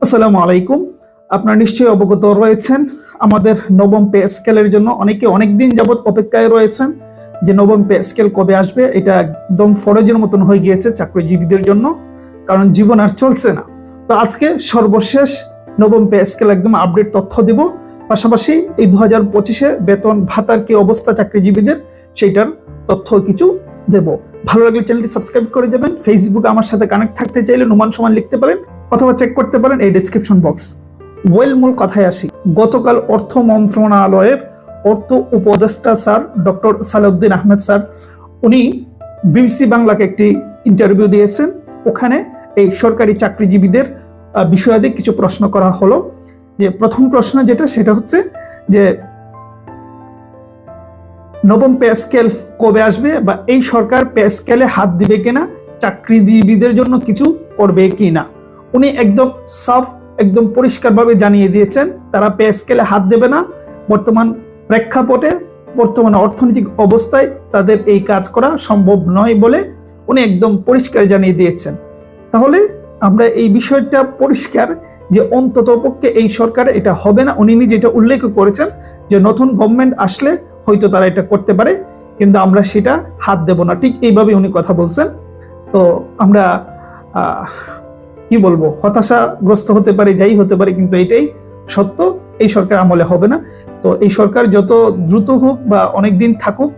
আসসালামু আলাইকুম। আপনারা নিশ্চয়ই অবগত রয়েছেন, আমাদের নবম পে স্কেলের জন্য অনেকে অনেক দিন যাবত অপেক্ষায় রয়েছেন যে নবম পে স্কেল কবে আসবে। এটা একদম ফরজের মতন হয়ে গিয়েছে চাকরিজীবীদের জন্য, কারণ জীবন আর চলছে না। তো আজকে সর্বশেষ নবম পে স্কেল একদম আপডেট তথ্য দেব। পাশাপাশি এই দু হাজার পঁচিশে বেতন ভাতার কি অবস্থা চাকরিজীবীদের, সেইটার তথ্য কিছু দেব। ভালো লাগলে চ্যানেলটি সাবস্ক্রাইব করে যাবেন। ফেসবুকে আমার সাথে কানেক্ট থাকতে চাইলে নুমান সমান লিখতে পারেন। অথবা চেক করতে পারেন এই ডিসক্রিপশন বক্স ওয়েল মূল কথায় আসি। গতকাল অর্থ মন্ত্রণালয়ের অর্থ উপদেষ্টা sir doctor Salahuddin Ahmed sir, উনি বিবিসি বাংলাকে একটি ইন্টারভিউ দিয়েছেন। ওখানে এই সরকারি চাকরিজীবীদের বিষয়াদি কিছু প্রশ্ন করা হলো। যে প্রথম প্রশ্ন যেটা, সেটা হচ্ছে যে নবম পে স্কেল কবে আসবে বা এই সরকার পে স্কেলে হাত দিবে কিনা, চাকরিজীবীদের জন্য কিছু করবে কিনা। উনি একদম সাফ, একদম পরিষ্কারভাবে জানিয়ে দিয়েছেন, তারা পে স্কেলে হাত দেবে না। বর্তমান প্রেক্ষাপটে, বর্তমান অর্থনৈতিক অবস্থায় তাদের এই কাজ করা সম্ভব নয় বলে উনি একদম পরিষ্কার জানিয়ে দিয়েছেন। তাহলে আমরা এই বিষয়টা পরিষ্কার যে অন্তত পক্ষে এই সরকার এটা হবে না, উনি নিজে এটা উল্লেখ করেছেন যে নতুন গভর্নমেন্ট আসলে হয়তো তারা এটা করতে পারে, কিন্তু আমরা সেটা হাত দেব না। ঠিক এইভাবে উনি কথা বলছেন। তো আমরা কি বলব, হতাশাগ্রস্ত হতে পারে, যাই হতে পারে, কিন্তু এটাই সত্য, এই সরকার আমলে হবে না। তো এই সরকার যত দ্রুত হোক বা অনেক দিন থাকুক,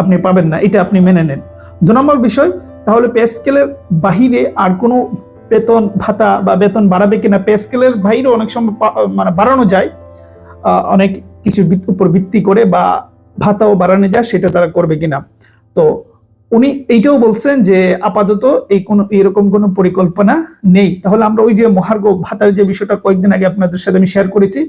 আপনি পাবেন না, এটা আপনি মেনে নেন। দু নম্বর বিষয়, তাহলে পে স্কেলের বাহিরে আর কোনো বেতন ভাতা বা বেতন বাড়াবে কিনা, পে স্কেলের বাইরে অনেক সময় মানে বাড়ানো যায়। অনেক কিছু উপর ভিত্তি করে বা ভাতাও বাড়ানো যায়, সেটা তারা করবে কিনা। তো উনি এইটাও বলছেন যে আপাতত এই কোনো, এরকম কোনো পরিকল্পনা নেই। তাহলে আমরা ওই যে মহার্ঘ ভাতার যে বিষয়টা কয়েকদিন আগে আপনাদের সাথে আমি শেয়ার করেছি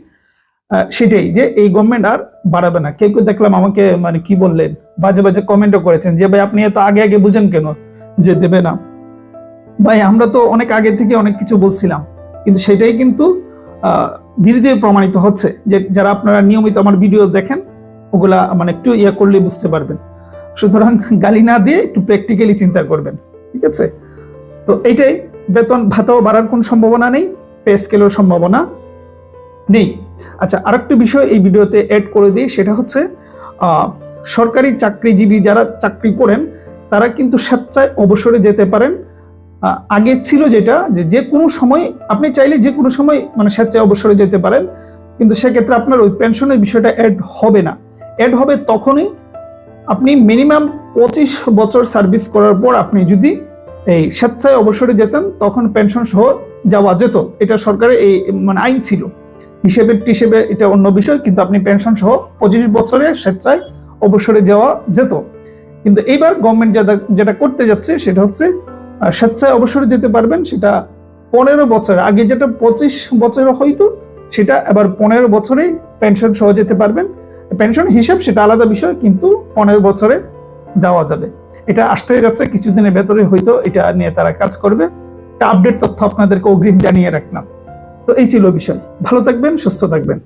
সেটাই যে এই গভর্নমেন্ট আর বাড়াবে না। কেউ কেউ দেখলাম আমাকে মানে কি বললেন, বাজে বাজে কমেন্টও করেছেন যে, ভাই, আপনি এত আগে আগে বুঝেন কেন যে দেবে না? ভাই, আমরা তো অনেক আগে থেকে অনেক কিছু বলছিলাম, কিন্তু সেটাই কিন্তু ধীরে ধীরে প্রমাণিত হচ্ছে যে যারা আপনারা নিয়মিত আমার ভিডিও দেখেন, ওগুলা মানে একটু ইয়ে করলে বুঝতে পারবেন। সুতরাং গালি না দিয়ে একটু প্র্যাকটিক্যালি চিন্তা করবেন, ঠিক আছে? তো এইটাই, বেতন ভাতাও বাড়ার কোন সম্ভাবনা নেই পে স্কেলের সম্ভাবনা নেই। আচ্ছা আরেকটা বিষয় এই ভিডিওতে অ্যাড করে দিই, সেটা হচ্ছে সরকারি চাকরিজীবী যারা চাকরি করেন, তারা কিন্তু স্বেচ্ছায় অবসরে যেতে পারেন। আগে ছিল যেটা, যে যে কোনো সময়, আপনি চাইলে যে কোনো সময় মানে স্বেচ্ছায় অবসরে যেতে পারেন, কিন্তু সেক্ষেত্রে আপনার ওই পেনশনের বিষয়টা অ্যাড হবে না। অ্যাড হবে তখনই আপনি মিনিমাম পঁচিশ বছর সার্ভিস করার পর আপনি যদি এই স্বেচ্ছায় অবসরে যেতেন, তখন পেনশন সহ যাওয়া যেত। এটা সরকারের এই মানে আইন ছিল। হিসেবে টিসেবে এটা অন্য বিষয়, কিন্তু আপনি পেনশন সহ পঁচিশ বছরে স্বেচ্ছায় অবসরে যাওয়া যেত। কিন্তু এইবার গভর্নমেন্ট যেটা যেটা করতে যাচ্ছে, সেটা হচ্ছে স্বেচ্ছায় অবসরে যেতে পারবেন, সেটা পনেরো বছর। আগে যেটা পঁচিশ বছরে হয়তো সেটা এবার পনেরো বছরেই পেনশন সহ যেতে পারবেন। পেনশন হিসাব সেটা আলাদা বিষয়, কিন্তু পনেরো বছরে যাওয়া যাবে। এটা আসতে যাচ্ছে, কিছুদিনের ভেতরে হয়তো এটা নিয়ে তারা কাজ করবে। আপডেট তথ্য আপনাদেরকে অগ্রিম জানিয়ে রাখলাম। তো এই ছিল বিষয়। ভালো থাকবেন, সুস্থ থাকবেন।